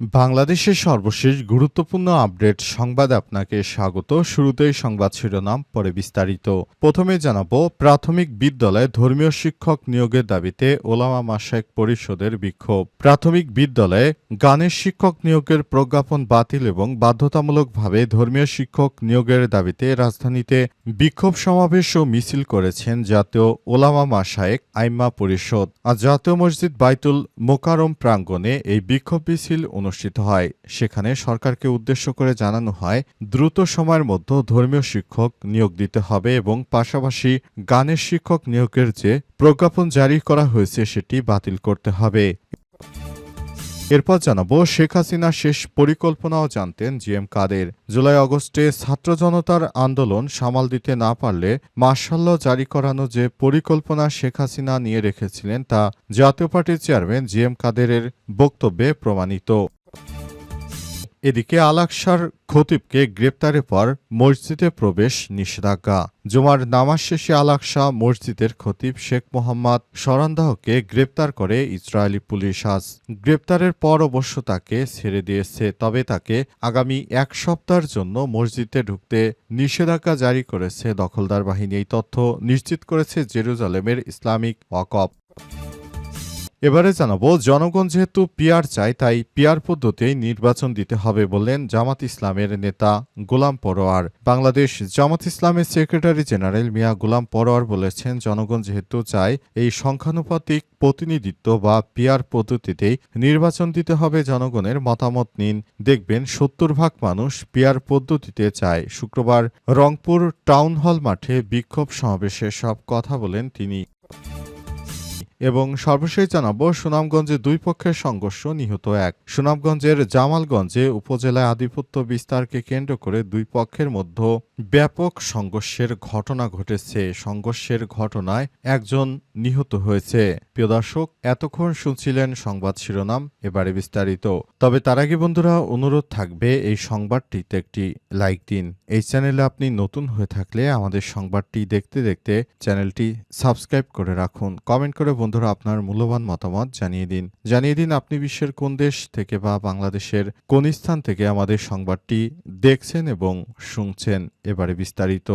বাংলাদেশের সর্বশেষ গুরুত্বপূর্ণ আপডেট সংবাদে আপনাকে স্বাগত। শুরুতেই সংবাদ শিরোনাম, পরে বিস্তারিত। প্রথমে জানাব, প্রাথমিক বিদ্যালয়ে ধর্মীয় শিক্ষক নিয়োগের দাবিতে ওলামা মাসায়েক পরিষদের বিক্ষোভ। প্রাথমিক বিদ্যালয়ে গানের শিক্ষক নিয়োগের প্রজ্ঞাপন বাতিল এবং বাধ্যতামূলকভাবে ধর্মীয় শিক্ষক নিয়োগের দাবিতে রাজধানীতে বিক্ষোভ সমাবেশ ও মিছিল করেছেন জাতীয় ওলামা মাসায়েক আইম্মা পরিষদ। আজ জাতীয় মসজিদ বাইতুল মোকারম প্রাঙ্গণে এই বিক্ষোভ মিছিল অনুষ্ঠিত হয়। সেখানে সরকারকে উদ্দেশ্য করে জানানো হয়, দ্রুত সময়ের মধ্যে ধর্মীয় শিক্ষক নিয়োগ দিতে হবে এবং পাশাপাশি গানের শিক্ষক নিয়োগের যে প্রজ্ঞাপন জারি করা হয়েছে সেটি বাতিল করতে হবে। এরপর জানাব, শেখ হাসিনা শেষ পরিকল্পনাও জানতেন জি এম কাদের। জুলাই আগস্টে ছাত্র জনতার আন্দোলন সামাল দিতে না পারলে মার্শাল্য জারি করানো যে পরিকল্পনা শেখ হাসিনা নিয়ে রেখেছিলেন তা জাতীয় পার্টির চেয়ারম্যান জি এম কাদেরের বক্তব্যে প্রমাণিত। এদিকে আলাকসার খতিবকে গ্রেপ্তারের পর মসজিদে প্রবেশ নিষেধাজ্ঞা। জুমার নামাজ শেষে আলাকসা মসজিদের খতিব শেখ মোহাম্মদ সরান্দাহকে গ্রেপ্তার করে ইসরায়েলি পুলিশ আজ। গ্রেপ্তারের পর অবশ্য তাকে ছেড়ে দিয়েছে, তবে তাকে আগামী এক সপ্তাহের জন্য মসজিদে ঢুকতে নিষেধাজ্ঞা জারি করেছে দখলদার বাহিনী। এই তথ্য নিশ্চিত করেছে জেরুজালেমের ইসলামিক ওয়াকফ। এবারে জানাব, জনগণ যেহেতু পিয়ার চায়, তাই পিয়ার পদ্ধতিই নির্বাচন দিতে হবে বললেন জামাত ইসলামের নেতা গোলাম পরোয়ার। বাংলাদেশ জামাত ইসলামের সেক্রেটারি জেনারেল মিয়া গোলাম পরোয়ার বলেছেন, জনগণ যেহেতু চায়, এই সংখ্যানুপাতিক প্রতিনিধিত্ব বা পিয়ার পদ্ধতিতেই নির্বাচন দিতে হবে, জনগণের মতামত নিন। দেখবেন সত্তর ভাগ মানুষ পিয়ার পদ্ধতিতে চায়। শুক্রবার রংপুর টাউন হল মাঠে বিক্ষোভ সমাবেশে সব কথা বলেন তিনি। এবং সর্বশেষ জানাব, সুনামগঞ্জে দুই পক্ষের সংঘর্ষ নিহত এক। সুনামগঞ্জের জামালগঞ্জে উপজেলায় আধিপত্য বিস্তারকে কেন্দ্র করে দুই পক্ষের মধ্যে ব্যাপক সংঘর্ষের ঘটনা ঘটেছে। সংঘর্ষের ঘটনায় একজন নিহত হয়েছে। প্রিয় দর্শক, এতক্ষণ শুনছিলেন সংবাদ শিরোনাম, এবারে বিস্তারিত। তবে তার আগে বন্ধুরা, অনুরোধ থাকবে এই সংবাদটিতে একটি লাইক দিন। এই চ্যানেলে আপনি নতুন হয়ে থাকলে আমাদের সংবাদটি দেখতে দেখতে চ্যানেলটি সাবস্ক্রাইব করে রাখুন। কমেন্ট করে বন্ধুরা, আপনার মূল্যবান মতামত জানিয়ে দিন। জানিয়ে দিন আপনি বিশ্বের কোন দেশ থেকে বা বাংলাদেশের কোন স্থান থেকে আমাদের সংবাদটি দেখছেন এবং শুনছেন এবারে বিস্তারিত।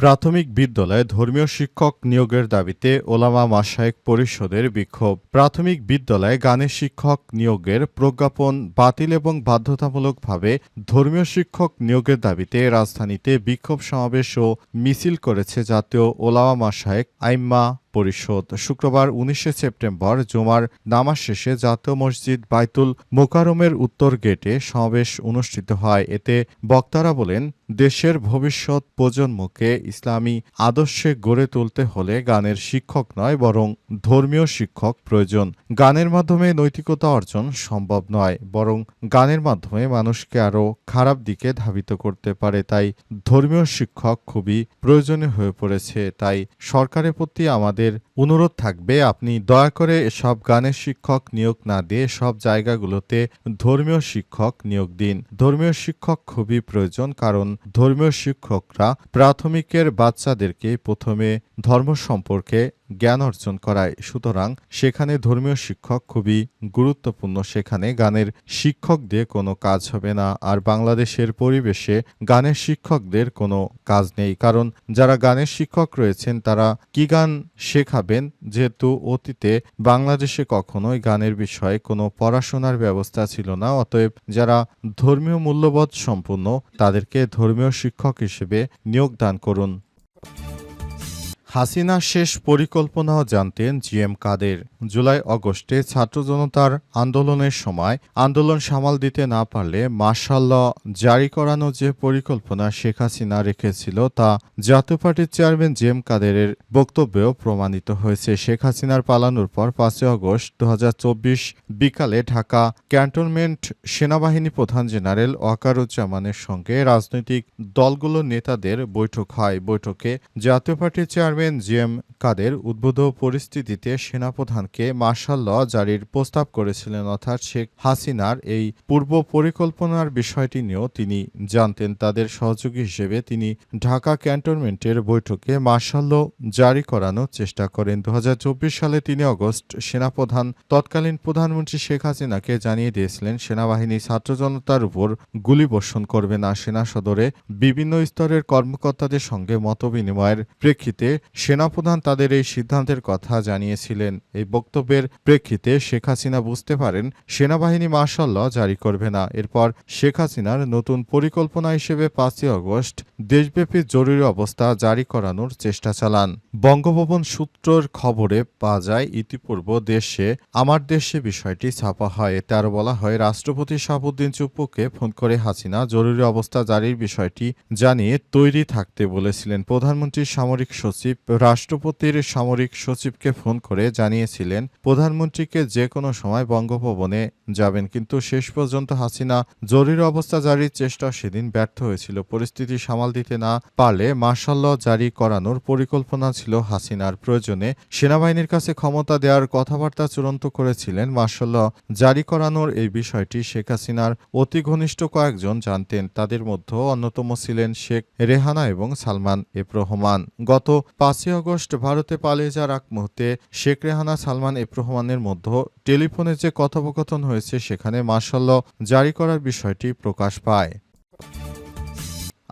প্রাথমিক বিদ্যালয়ে ধর্মীয় শিক্ষক নিয়োগের দাবিতে ওলামা মাসায়েক পরিষদের বিক্ষোভ। প্রাথমিক বিদ্যালয়ে গানের শিক্ষক নিয়োগের প্রজ্ঞাপন বাতিল এবং বাধ্যতামূলকভাবে ধর্মীয় শিক্ষক নিয়োগের দাবিতে রাজধানীতে বিক্ষোভ সমাবেশ ও মিছিল করেছে জাতীয় ওলামা মাসায়েক আইম্মা পরিষদ। শুক্রবার উনিশে সেপ্টেম্বর জুমার নামাজ শেষে জাতীয় মসজিদ বাইতুল মোকারমের উত্তর গেটে সমাবেশ অনুষ্ঠিত হয়। এতে বক্তারা বলেন, দেশের ভবিষ্যৎ প্রজন্মকে ইসলামী আদর্শে গড়ে তুলতে হলে গানের শিক্ষক নয়, বরং ধর্মীয় শিক্ষক প্রয়োজন। গানের মাধ্যমে নৈতিকতা অর্জন সম্ভব নয়, বরং গানের মাধ্যমে মানুষকে আরও খারাপ দিকে ধাবিত করতে পারে। তাই ধর্মীয় শিক্ষক খুবই প্রয়োজনীয় হয়ে পড়েছে। তাই সরকারের প্রতি আমাদের আমাদের অনুরোধ থাকবে, আপনি দয়া করে এসব গানের শিক্ষক নিয়োগ না দিয়ে সব জায়গাগুলোতে ধর্মীয় শিক্ষক নিয়োগ দিন। ধর্মীয় শিক্ষক খুবই প্রয়োজন, কারণ ধর্মীয় শিক্ষকরা প্রাথমিকের বাচ্চাদেরকে প্রথমে ধর্ম সম্পর্কে জ্ঞান অর্জন করায়। সুতরাং সেখানে ধর্মীয় শিক্ষক খুবই গুরুত্বপূর্ণ। সেখানে গানের শিক্ষক দিয়ে কোনো কাজ হবে না, আর বাংলাদেশের পরিবেশে গানের শিক্ষকদের কোনো কাজ নেই। কারণ যারা গানের শিক্ষক রয়েছেন, তারা কি গান শেখাবেন যেহেতু অতীতে বাংলাদেশে কখনোই গানের বিষয়ে কোনো পড়াশোনার ব্যবস্থা ছিল না, অতএব যারা ধর্মীয় মূল্যবোধ সম্পন্ন, তাদেরকে ধর্মীয় শিক্ষক হিসেবে নিয়োগ দান করুন। হাসিনা শেষ পরিকল্পনাও জানতেন জি এম কাদের। জুলাই অগস্টে ছাত্র জনতার আন্দোলনের সময় আন্দোলন সামাল দিতে না পারলে মার্শাল জারি করানো যে পরিকল্পনা শেখ হাসিনা রেখেছিল তা জাতীয় পার্টির চেয়ারম্যান জি এম কাদেরের বক্তব্যেও প্রমাণিত হয়েছে। শেখ হাসিনার পালানোর পর পাঁচই আগস্ট দু হাজার চব্বিশ বিকালে ঢাকা ক্যান্টনমেন্ট সেনাবাহিনী প্রধান জেনারেল ওয়াকারুজ্জামানের সঙ্গে রাজনৈতিক দলগুলোর নেতাদের বৈঠক হয়। বৈঠকে জাতীয় পার্টির chairman chairman G M Quader উদ্ভূত পরিস্থিতিতে সেনাপ্রধানকে মার্শাল ল জারির প্রস্তাব করেছিলেন, অর্থাৎ শেখ হাসিনার এই পূর্ব পরিকল্পনার বিষয়টি নিয়েও তিনি জানতেন। তাদের সহযোগী হিসেবে তিনি ঢাকা ক্যান্টনমেন্টের বৈঠকে মার্শাল ল জারি করানোর চেষ্টা করেন। দু হাজার চব্বিশ সালে তিন অগস্ট সেনাপ্রধান, তৎকালীন প্রধানমন্ত্রী শেখ হাসিনাকে জানিয়ে দিয়েছিলেন, সেনাবাহিনী ছাত্র জনতার উপর গুলিবর্ষণ করবে না। সেনা সদরে বিভিন্ন স্তরের কর্মকর্তাদের সঙ্গে মতবিনিময়ের প্রেক্ষিতে সেনাপ্রধান তাদের এই সিদ্ধান্তের কথা জানিয়েছিলেন। এই বক্তব্যের প্রেক্ষিতে শেখ হাসিনা বুঝতে পারেন, সেনাবাহিনী মার্শাল জারি করবে না। এরপর শেখ হাসিনার নতুন পরিকল্পনা হিসেবে পাঁচই আগস্ট দেশব্যাপী জরুরি অবস্থা জারি করানোর চেষ্টা চালান। বঙ্গভবন সূত্রের খবরে পাওয়া যায়, ইতিপূর্ব দেশে আমার দেশে বিষয়টি ছাপা হয়। এতে আরও বলা হয়, রাষ্ট্রপতি শাহাবুদ্দিন চুপ্পুকে ফোন করে হাসিনা জরুরি অবস্থা জারির বিষয়টি জানিয়ে তৈরি থাকতে বলেছিলেন। প্রধানমন্ত্রীর সামরিক সচিব রাষ্ট্রপতির সামরিক সচিবকে ফোন করে জানিয়েছিলেন, প্রধানমন্ত্রীকে যে কোনো সময় বঙ্গভবনে যাবেন, কিন্তু শেষ পর্যন্ত হাসিনা জরুরি অবস্থা জারির চেষ্টা সেদিন ব্যর্থ হয়েছিল। পরিস্থিতি সামাল দিতে না পারলে মার্শাল জারি করানোর পরিকল্পনা ছিল হাসিনার প্রয়োজনে। সেনাবাহিনীর কাছে ক্ষমতা দেওয়ার কথাবার্তা চূড়ান্ত করেছিলেন মার্শাল জারি করানোর এই বিষয়টি শেখ হাসিনার অতি ঘনিষ্ঠ কয়েকজন জানতেন। তাদের মধ্যে অন্যতম ছিলেন শেখ রেহানা এবং সালমান এফ রহমান। গত পাঁচই আগস্ট ভারতে পালিয়ে যাওয়ার আগ মুহূর্তে শেখ রেহানা, সালমান এফ রহমানের মধ্যে টেলিফোনে যে কথোপকথন হয়েছে সেখানে মার্শাল্ল জারি করার বিষয়টি প্রকাশ পায়।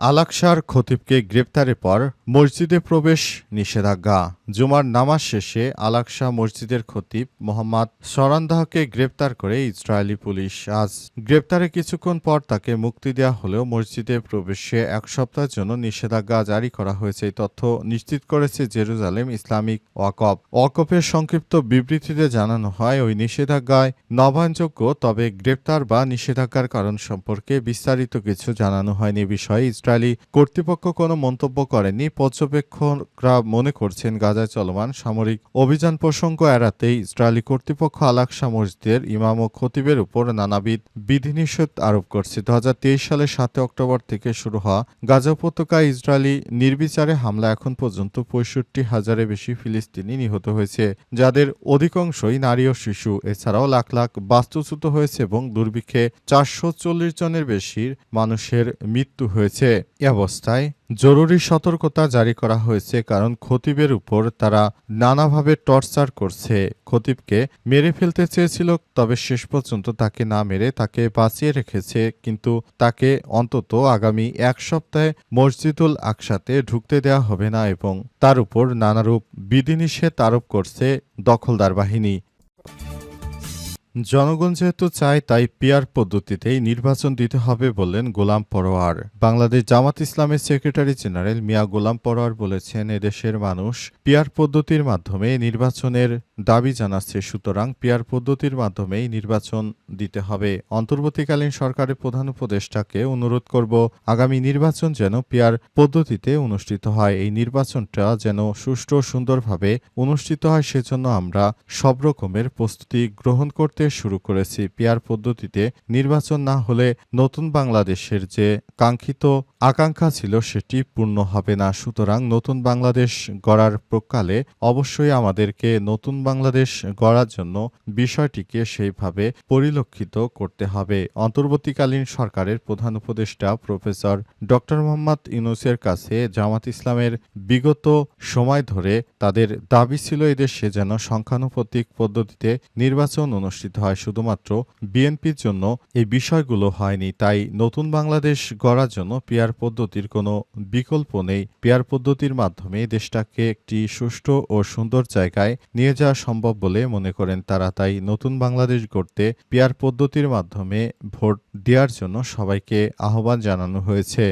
আলাকসার খতিবকে গ্রেপ্তারের পর মসজিদে প্রবেশ নিষেধাজ্ঞা। জুমার নামাজ শেষে আলাকসা মসজিদের খতিব মোহাম্মদ সরান্দাহকে গ্রেপ্তার করে ইসরায়েলি পুলিশ। আজ গ্রেপ্তারে কিছুক্ষণ পর তাকে মুক্তি দেওয়া হলেও মসজিদে প্রবেশে এক সপ্তাহের জন্য নিষেধাজ্ঞা জারি করা হয়েছে। এই তথ্য নিশ্চিত করেছে জেরুজালেম ইসলামিক ওয়াকফ। ওয়াকফের সংক্ষিপ্ত বিবৃতিতে জানানো হয়, ওই নিষেধাজ্ঞায় নবায়নযোগ্য, তবে গ্রেপ্তার বা নিষেধাজ্ঞার কারণ সম্পর্কে বিস্তারিত কিছু জানানো হয়নি। বিষয়ে ইসরায়েলি কর্তৃপক্ষ কোনো মন্তব্য করেনি পর্যবেক্ষকরা মনে করছেন, গাজায় চলমান সামরিক অভিযান প্রসঙ্গ এড়াতেই ইসরায়েলি কর্তৃপক্ষ আলাকসা মসজিদের ইমাম ও খতিবের উপর নানাবিধ বিধিনিষেধ আরোপ করছে। দুহাজার তেইশ সালের সাত অক্টোবর থেকে শুরু হওয়া গাজা উপত্যকায় ইসরায়েলি নির্বিচারে হামলা এখন পর্যন্ত পঁয়ষট্টি হাজারের বেশি ফিলিস্তিনি নিহত হয়েছে, যাদের অধিকাংশই নারী ও শিশু। এছাড়াও লাখ লাখ বাস্তুচ্যুত হয়েছে এবং দুর্ভিক্ষে চারশো চল্লিশ জনের বেশি মানুষের মৃত্যু হয়েছে। এ অবস্থায় জরুরি সতর্কতা জারি করা হয়েছে কারণ খতিবের উপর তারা নানাভাবে টর্চার করছে। খতিবকে মেরে ফেলতে চেয়েছিল, তবে শেষ পর্যন্ত তাকে না মেরে তাকে বাঁচিয়ে রেখেছে। কিন্তু তাকে অন্তত আগামী এক সপ্তাহে মসজিদুল আকসাতে ঢুকতে দেওয়া হবে না এবং তার উপর নানারূপ বিধিনিষেধ আরোপ করছে দখলদার বাহিনী। জনগণ যেহেতু চায়, তাই পিয়ার পদ্ধতিতেই নির্বাচন দিতে হবে বললেন গোলাম পরোয়ার। বাংলাদেশ জামাত ইসলামের সেক্রেটারি জেনারেল মিয়া গোলাম পরোয়ার বলেছেন, এদেশের মানুষ পিয়ার পদ্ধতির মাধ্যমে নির্বাচনের দাবি জানাচ্ছে, সুতরাং পিয়ার পদ্ধতির মাধ্যমেই নির্বাচন দিতে হবে। অন্তর্বর্তীকালীন সরকারের প্রধান উপদেষ্টাকে অনুরোধ করব, আগামী নির্বাচন যেন পিয়ার পদ্ধতিতে অনুষ্ঠিত হয়। এই নির্বাচনটা যেন সুষ্ঠু সুন্দরভাবে অনুষ্ঠিত হয়, সেজন্য আমরা সব রকমের প্রস্তুতি গ্রহণ করতে শুরু করেছি পিয়ার পদ্ধতিতে। নির্বাচন না হলে নতুন বাংলাদেশের যে কাঙ্ক্ষিত আকাঙ্ক্ষা ছিল সেটি পূর্ণ হবে না। সুতরাং নতুন বাংলাদেশ গড়ার প্রকালে অবশ্যই আমাদেরকে নতুন বাংলাদেশ গড়ার জন্য বিষয়টিকে সেইভাবে পরিলক্ষিত করতে হবে। অন্তর্বর্তীকালীন সরকারের প্রধান উপদেষ্টা প্রফেসর ড মোহাম্মদ ইউনুসের কাছে জামাত ইসলামের বিগত সময় ধরে তাদের দাবি ছিল এদেশে যেন সংখ্যানুপাতিক পদ্ধতিতে নির্বাচন অনুষ্ঠিত হয় শুধুমাত্র বিএনপির জন্য এই বিষয়গুলো হয়নি। তাই নতুন বাংলাদেশ গড়ার জন্য পিয়ার পদ্ধতির কোনো বিকল্প নেই। পিয়ার পদ্ধতির মাধ্যমে দেশটাকে একটি সুষ্ঠু ও সুন্দর জায়গায় নিয়ে যাওয়া সম্ভব বলে মনে করেন তারা। তাই নতুন বাংলাদেশ গড়তে পিয়ার পদ্ধতির মাধ্যমে ভোট দেওয়ার জন্য সবাইকে আহ্বান জানানো হয়েছে।